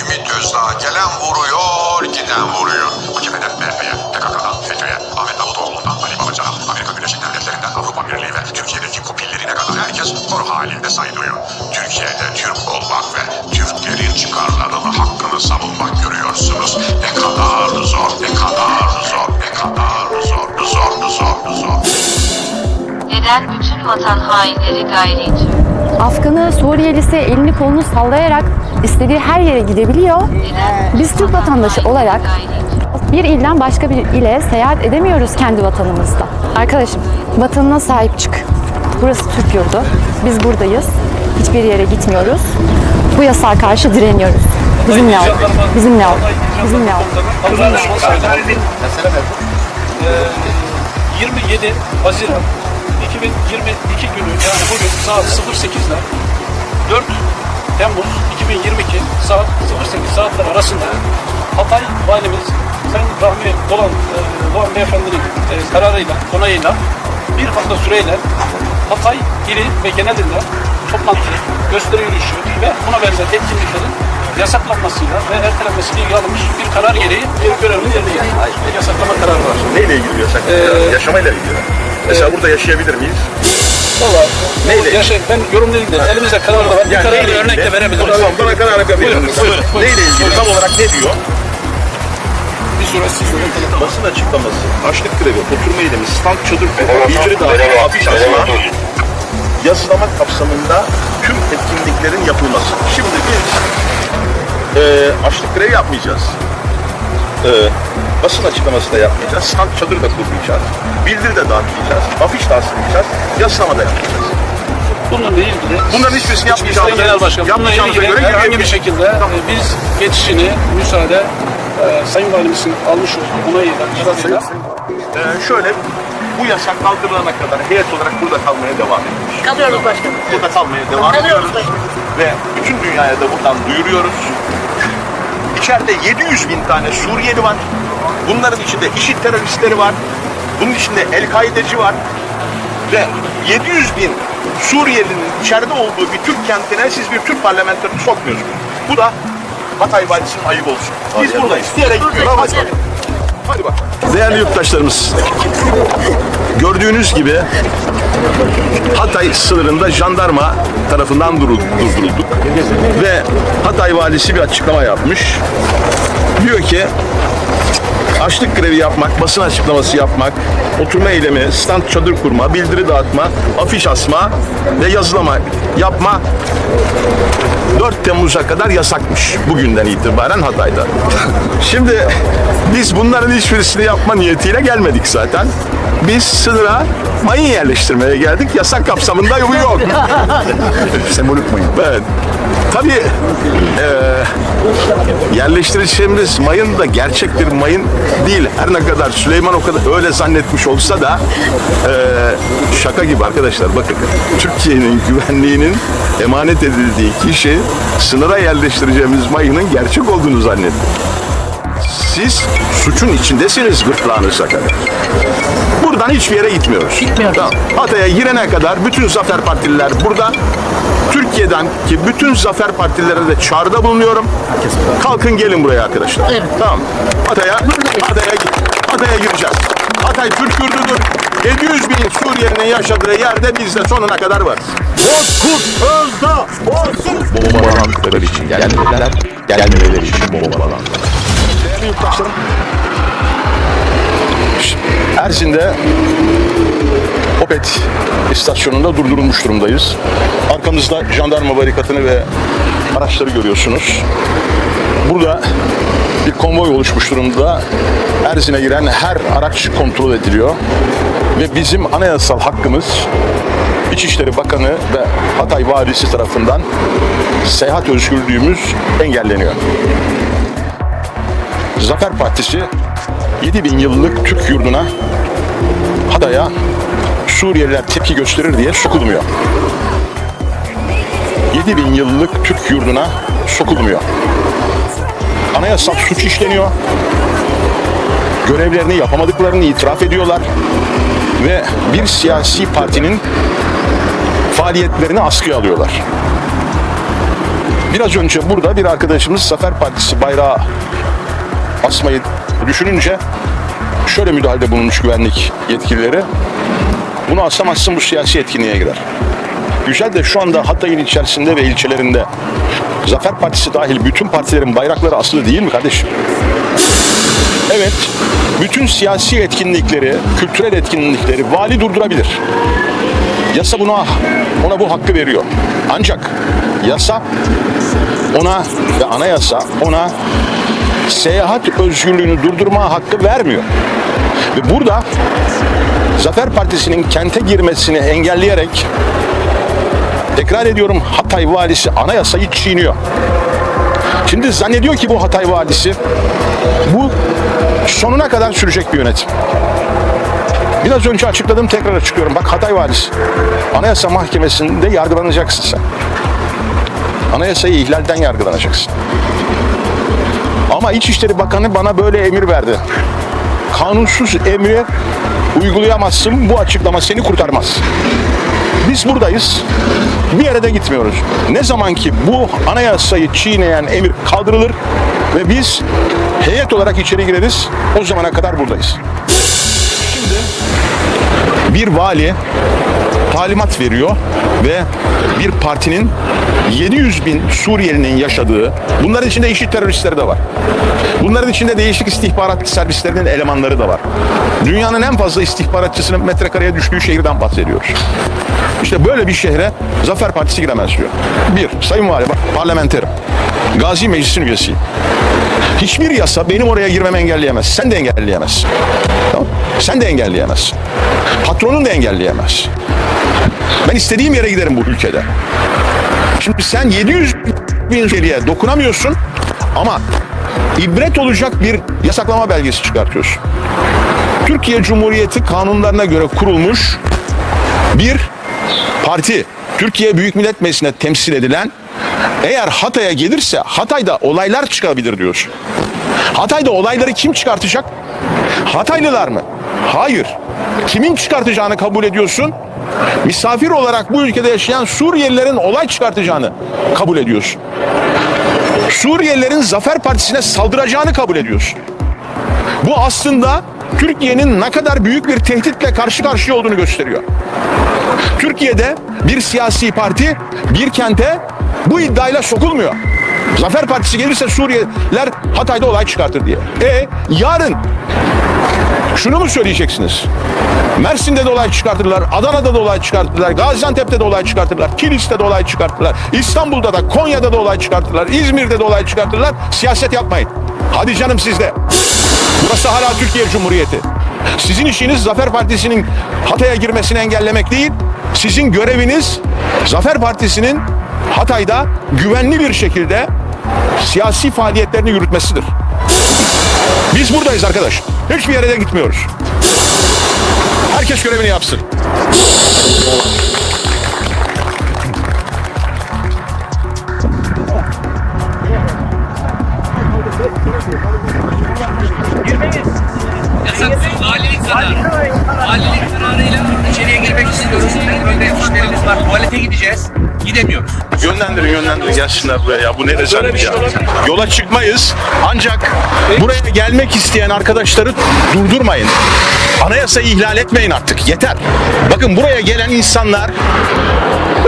Ümit Özdağ gelen vuruyor, giden vuruyor. AKP'den MHP'ye, PKK'dan FETÖ'ye, Ahmet Davutoğlu'ndan Ali Babacan'a, Amerika Birleşik Devletleri'nden Avrupa Birliği ve Türkiye'deki kopillerine kadar herkes kor halinde saydırıyor. Türkiye'de Türk olmak ve Türklerin çıkarlarını, hakkını savunmak görüyorsunuz. Ne kadar zor, ne kadar zor, ne kadar zor, zor, zor, zor. Neden bütün vatan hainleri gayri Türk? Afganı, Suriyelisi elini kolunu sallayarak istediği her yere gidebiliyor. Biz Türk vatandaşı olarak bir ilden başka bir ile seyahat edemiyoruz kendi vatanımızda. Arkadaşım, vatanına sahip çık. Burası Türk yurdu. Biz buradayız. Hiçbir yere gitmiyoruz. Bu yasağa karşı direniyoruz. Bizimle ol. Bizimle ol. Bizimle ol. Bizimle ol. Ee, 27 Haziran 2022 günü yani bugün saat 08'de 4 Temmuz 2022 saat 08 saatler arasında Hatay Valimiz Sayın Rahmi Dolan, e, Doğan Beyefendi'nin e, kararıyla, onayıyla bir hafta süreyle Hatay ili ve genelinde toplantı, gösteri yürüyüşü ve buna benzer etkinliklerin yasaklanmasıyla ve ertelenmesiyle ilgili alınmış bir karar gereği bir görevli yerine getirdi. Bir yasaklama kararı var. Neyle ilgili yasak? Ee, Yaşamayla ilgili. Mesela burada yaşayabilir miyiz? Valla Neyle? yaşa, ben yorum değil de elimizde karar da var. Bir kararı neyle örnek de ilgili? verebiliriz. Tamam, bana karar verebilir Buyurun, buyurun, buyurun. Neyle ilgili? Tam olarak ne diyor? Bir süre siz yönetin. Basın açıklaması, açlık grevi, oturma eylemi, stand çadır kurma, bildiri dağıtma, afiş asma, yazılama kapsamında tüm etkinliklerin yapılması. Şimdi biz e, açlık grevi yapmayacağız. E, basın açıklaması da yapmayacağız. Stand çadır da kurmayacağız. Bildiri de dağıtmayacağız. Afiş de asmayacağız. Yaslama da yapmayacağız. Bununla ilgili Bunların hiçbirisini yapmayacağız. Sayın Genel Başkan, bununla Yapmayacağımıza ilgili göre herhangi bir şekilde e, biz geçişini müsaade e, Sayın Valimizin almış olduğu onayıyla, kararıyla Ee, şöyle bu yasak kaldırılana kadar heyet olarak burada kalmaya devam ediyoruz. Kalıyoruz başkanım. Burada kalmaya devam Kalıyoruz ediyoruz. başkanım. Ve bütün dünyaya da buradan duyuruyoruz. İçeride 700 bin tane Suriyeli var. Bunların içinde IŞİD teröristleri var. Bunun içinde El-Kaideci var. Ve 700 bin Suriyelinin içeride olduğu bir Türk kentine siz bir Türk parlamenterini sokmuyorsunuz. Bu da Hatay Valisi'nin ayıp olsun. Biz buradayız. Diyerek gidiyoruz. Hadi bakalım. Değerli yurttaşlarımız, gördüğünüz gibi Hatay sınırında jandarma tarafından durul- durdurulduk. Ve Hatay valisi bir açıklama yapmış. Diyor ki açlık grevi yapmak, basın açıklaması yapmak, oturma eylemi, stand çadır kurma, bildiri dağıtma, afiş asma ve yazılama yapma 4 Temmuz'a kadar yasakmış bugünden itibaren Hatay'da. Şimdi biz bunların hiçbirisini yapma niyetiyle gelmedik zaten. Biz sınıra mayın yerleştirmeye geldik. Yasak kapsamında bu yok. Sembolik mayın. Evet. Tabii eee yerleştireceğimiz mayın da gerçek bir mayın değil. Her ne kadar Süleyman o kadar öyle zannetmiş olsa da eee, şaka gibi arkadaşlar bakın. Türkiye'nin güvenliğinin emanet edildiği kişi sınıra yerleştireceğimiz mayının gerçek olduğunu zannetti. Siz suçun içindesiniz gırtlağınıza kadar. Buradan hiçbir yere gitmiyoruz. Gitmiyoruz. Tamam. Hatay'a girene kadar bütün zafer partililer burada. Türkiye'den ki bütün zafer partilerine de çağrıda bulunuyorum. Kalkın gelin buraya arkadaşlar. Evet. Tamam. Hatay'a Hatay'a Hatay'a gireceğiz. Hatay Türk yurdudur. 700 bin Suriyelinin yaşadığı yerde biz de sonuna kadar varız. Bozkurt Özda Bozkurt. bombalandıkları için gelmediler, gelmemeleri için bombalandılar. Değerli yurttaşlarım. Erzin'de Opet istasyonunda durdurulmuş durumdayız. Arkamızda jandarma barikatını ve araçları görüyorsunuz. Burada bir konvoy oluşmuş durumda. Erzin'e giren her araç kontrol ediliyor. Ve bizim anayasal hakkımız İçişleri Bakanı ve Hatay Valisi tarafından seyahat özgürlüğümüz engelleniyor. Zafer Partisi 7000 yıllık Türk yurduna Hatay'a Suriyeliler tepki gösterir diye sokulmuyor. 7000 yıllık Türk yurduna sokulmuyor. Anayasal suç işleniyor. Görevlerini yapamadıklarını itiraf ediyorlar. Ve bir siyasi partinin faaliyetlerini askıya alıyorlar. Biraz önce burada bir arkadaşımız Zafer Partisi bayrağı asmayı düşününce şöyle müdahalede bulunmuş güvenlik yetkilileri. Bunu asamazsın bu siyasi etkinliğe girer. Güzel de şu anda Hatay'ın içerisinde ve ilçelerinde Zafer Partisi dahil bütün partilerin bayrakları asılı değil mi kardeşim? Evet, bütün siyasi etkinlikleri, kültürel etkinlikleri vali durdurabilir. Yasa buna ona bu hakkı veriyor. Ancak yasa ona ve anayasa ona seyahat özgürlüğünü durdurma hakkı vermiyor. Ve burada Zafer Partisi'nin kente girmesini engelleyerek tekrar ediyorum Hatay valisi anayasayı çiğniyor. Şimdi zannediyor ki bu Hatay valisi bu sonuna kadar sürecek bir yönetim. Biraz önce açıkladım tekrar açıklıyorum. Bak Hatay valisi Anayasa Mahkemesi'nde yargılanacaksın sen. Anayasayı ihlalden yargılanacaksın. Ama İçişleri Bakanı bana böyle emir verdi. Kanunsuz emri uygulayamazsın. Bu açıklama seni kurtarmaz. Biz buradayız. Bir yere de gitmiyoruz. Ne zaman ki bu anayasayı çiğneyen emir kaldırılır ve biz heyet olarak içeri gireriz. O zamana kadar buradayız. bir vali talimat veriyor ve bir partinin 700 bin Suriyelinin yaşadığı, bunların içinde IŞİD teröristleri de var. Bunların içinde değişik istihbarat servislerinin elemanları da var. Dünyanın en fazla istihbaratçısının metrekareye düştüğü şehirden bahsediyoruz. İşte böyle bir şehre Zafer Partisi giremez diyor. Bir, Sayın Vali, parlamenterim. Gazi Meclisi'nin üyesiyim. Hiçbir yasa benim oraya girmemi engelleyemez. Sen de engelleyemezsin. Tamam? Sen de engelleyemezsin. Patronun da engelleyemez. Ben istediğim yere giderim bu ülkede. Şimdi sen 700 bin seriye dokunamıyorsun ama ibret olacak bir yasaklama belgesi çıkartıyorsun. Türkiye Cumhuriyeti kanunlarına göre kurulmuş bir parti Türkiye Büyük Millet Meclisi'ne temsil edilen eğer Hatay'a gelirse Hatay'da olaylar çıkabilir diyorsun. Hatay'da olayları kim çıkartacak? Hataylılar mı? Hayır. Kimin çıkartacağını kabul ediyorsun? Misafir olarak bu ülkede yaşayan Suriyelilerin olay çıkartacağını kabul ediyorsun. Suriyelilerin Zafer Partisi'ne saldıracağını kabul ediyorsun. Bu aslında Türkiye'nin ne kadar büyük bir tehditle karşı karşıya olduğunu gösteriyor. Türkiye'de bir siyasi parti bir kente bu iddiayla sokulmuyor. Zafer Partisi gelirse Suriyeliler Hatay'da olay çıkartır diye. E yarın şunu mu söyleyeceksiniz? Mersin'de de olay çıkartırlar, Adana'da da olay çıkartırlar, Gaziantep'te de olay çıkartırlar, Kilis'te de olay çıkartırlar, İstanbul'da da, Konya'da da olay çıkartırlar, İzmir'de de olay çıkartırlar. Siyaset yapmayın. Hadi canım sizde. Burası hala Türkiye Cumhuriyeti. Sizin işiniz Zafer Partisi'nin Hatay'a girmesini engellemek değil. Sizin göreviniz Zafer Partisi'nin Hatay'da güvenli bir şekilde siyasi faaliyetlerini yürütmesidir. Biz buradayız arkadaş. Hiçbir yere de gitmiyoruz. Herkes görevini yapsın. Yasak valilik kararı. Valilik kararıyla içeriye girmek istiyoruz. Önde işlerimiz var. Tuvalete gideceğiz. Gidemiyoruz. Yönlendirin yönlendirin gelsinler buraya ya. Bu ne rezalet ya. Yola çıkmayız. Ancak buraya gelmek isteyen arkadaşları durdurmayın. Anayasayı ihlal etmeyin artık. Yeter. Bakın buraya gelen insanlar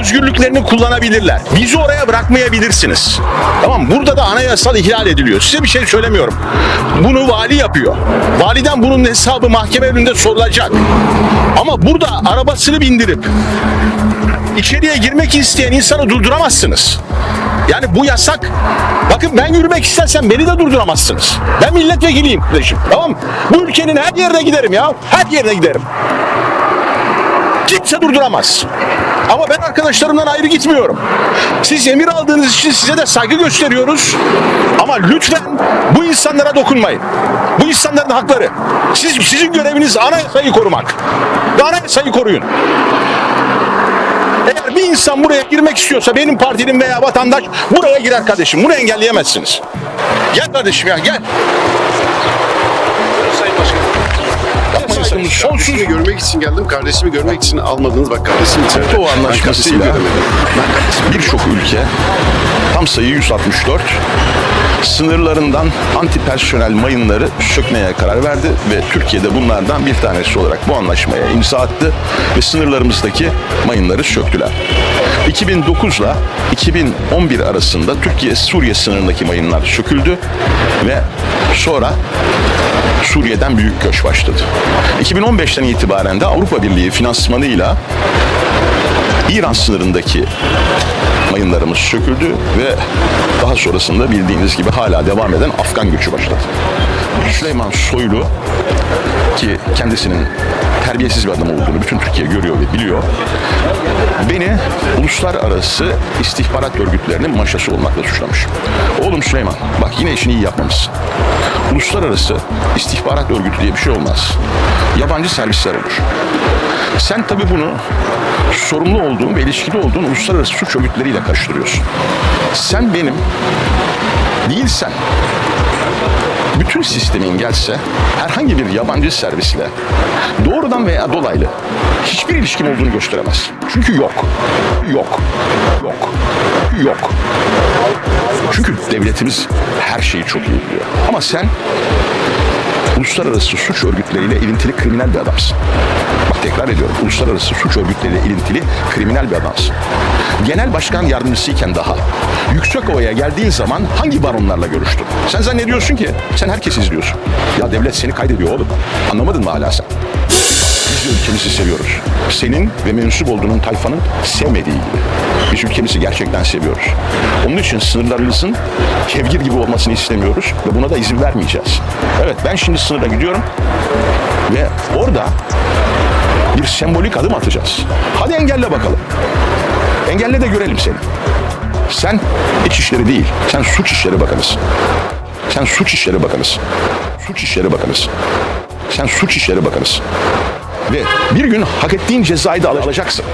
özgürlüklerini kullanabilirler. Bizi oraya bırakmayabilirsiniz. Tamam Burada da anayasal ihlal ediliyor. Size bir şey söylemiyorum. Bunu vali yapıyor. Validen bunun hesabı mahkeme önünde sorulacak. Ama burada arabasını bindirip içeriye girmek isteyen insanı durduramazsınız. Yani bu yasak. Bakın ben yürümek istersem beni de durduramazsınız. Ben milletvekiliyim kardeşim. Tamam mı? Bu ülkenin her yerine giderim ya. Her yerine giderim. Kimse durduramaz. Ama ben arkadaşlarımdan ayrı gitmiyorum. Siz emir aldığınız için size de saygı gösteriyoruz. Ama lütfen bu insanlara dokunmayın. Bu insanların hakları. Siz, sizin göreviniz anayasayı korumak. Ve anayasayı koruyun. Eğer bir insan buraya girmek istiyorsa benim partinin veya vatandaş buraya girer kardeşim. Bunu engelleyemezsiniz. Gel kardeşim ya gel. Sonsuz. Kardeşimi görmek için geldim. Kardeşimi görmek için almadınız. Bak kardeşim içeride. Doğu Anlaşması'yla birçok ülke tam sayı 164 sınırlarından antipersonel mayınları sökmeye karar verdi ve Türkiye'de bunlardan bir tanesi olarak bu anlaşmaya imza attı ve sınırlarımızdaki mayınları söktüler. 2009 ile 2011 arasında Türkiye-Suriye sınırındaki mayınlar söküldü ve sonra Suriye'den büyük göç başladı. 2015'ten itibaren de Avrupa Birliği finansmanıyla İran sınırındaki mayınlarımız söküldü ve daha sonrasında bildiğiniz gibi hala devam eden Afgan göçü başladı. Süleyman Soylu ki kendisinin terbiyesiz bir adam olduğunu bütün Türkiye görüyor ve biliyor. Beni uluslararası istihbarat örgütlerinin maşası olmakla suçlamış. Oğlum Süleyman bak yine işini iyi yapmamışsın. Uluslararası istihbarat örgütü diye bir şey olmaz. Yabancı servisler olur. Sen tabii bunu sorumlu olduğun ve ilişkili olduğun uluslararası suç örgütleriyle karıştırıyorsun. Sen benim değilsen bütün sistemin gelse herhangi bir yabancı servisle doğrudan veya dolaylı hiçbir ilişkin olduğunu gösteremez. Çünkü yok. Yok. Yok. Yok. Çünkü devletimiz her şeyi çok iyi biliyor. Ama sen uluslararası suç örgütleriyle ilintili kriminal bir adamsın. Bak tekrar ediyorum. Uluslararası suç örgütleriyle ilintili kriminal bir adamsın. Genel başkan yardımcısıyken daha Yüksekova'ya geldiğin zaman hangi baronlarla görüştün? Sen zannediyorsun ki sen herkesi izliyorsun. Ya devlet seni kaydediyor oğlum. Anlamadın mı hala sen? Ülkemizi seviyoruz. Senin ve mensup olduğunun tayfanın sevmediği gibi. Biz ülkemizi gerçekten seviyoruz. Onun için sınırlarımızın kevgir gibi olmasını istemiyoruz ve buna da izin vermeyeceğiz. Evet ben şimdi sınıra gidiyorum ve orada bir sembolik adım atacağız. Hadi engelle bakalım. Engelle de görelim seni. Sen iç işleri değil, sen suç işleri bakanısın. Sen suç işleri bakanısın. Suç işleri bakanısın. Sen suç işleri bakanısın. Ve bir gün hak ettiğin cezayı da alacaksın.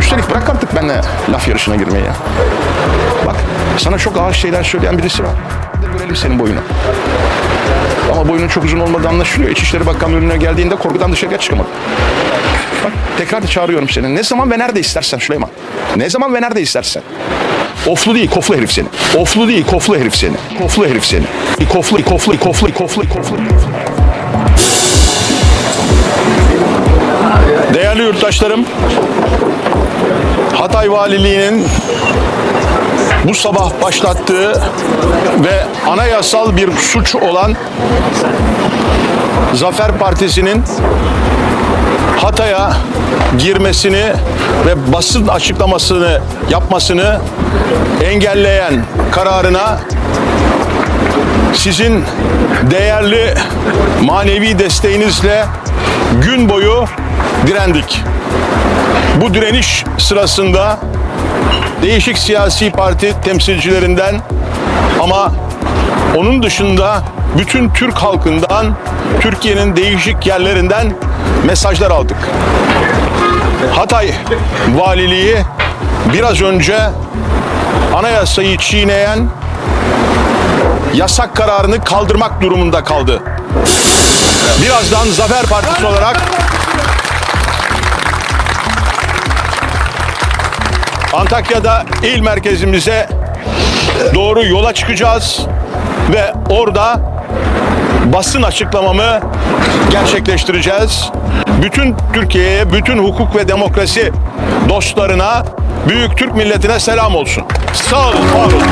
Üstelik bırak artık benimle laf yarışına girmeyi ya. Bak sana çok ağır şeyler söyleyen birisi var. Görelim senin boyunu. Ama boyunun çok uzun olmadığı anlaşılıyor. İçişleri Bakanlığı önüne geldiğinde korkudan dışarıya çıkamadı. Bak tekrar da çağırıyorum seni. Ne zaman ve nerede istersen Süleyman. Ne zaman ve nerede istersen. Oflu değil koflu herif seni. Oflu değil koflu herif seni. Koflu herif seni. Koflu koflu koflu koflu koflu. Değerli yurttaşlarım, Hatay Valiliği'nin bu sabah başlattığı ve anayasal bir suç olan Zafer Partisi'nin Hatay'a girmesini ve basın açıklamasını yapmasını engelleyen kararına sizin değerli manevi desteğinizle gün boyu direndik. Bu direniş sırasında değişik siyasi parti temsilcilerinden ama onun dışında bütün Türk halkından, Türkiye'nin değişik yerlerinden mesajlar aldık. Hatay Valiliği biraz önce anayasayı çiğneyen yasak kararını kaldırmak durumunda kaldı. Birazdan Zafer Partisi olarak Antakya'da il merkezimize doğru yola çıkacağız ve orada basın açıklamamı gerçekleştireceğiz. Bütün Türkiye'ye, bütün hukuk ve demokrasi dostlarına, büyük Türk milletine selam olsun. Sağ olun, var olun.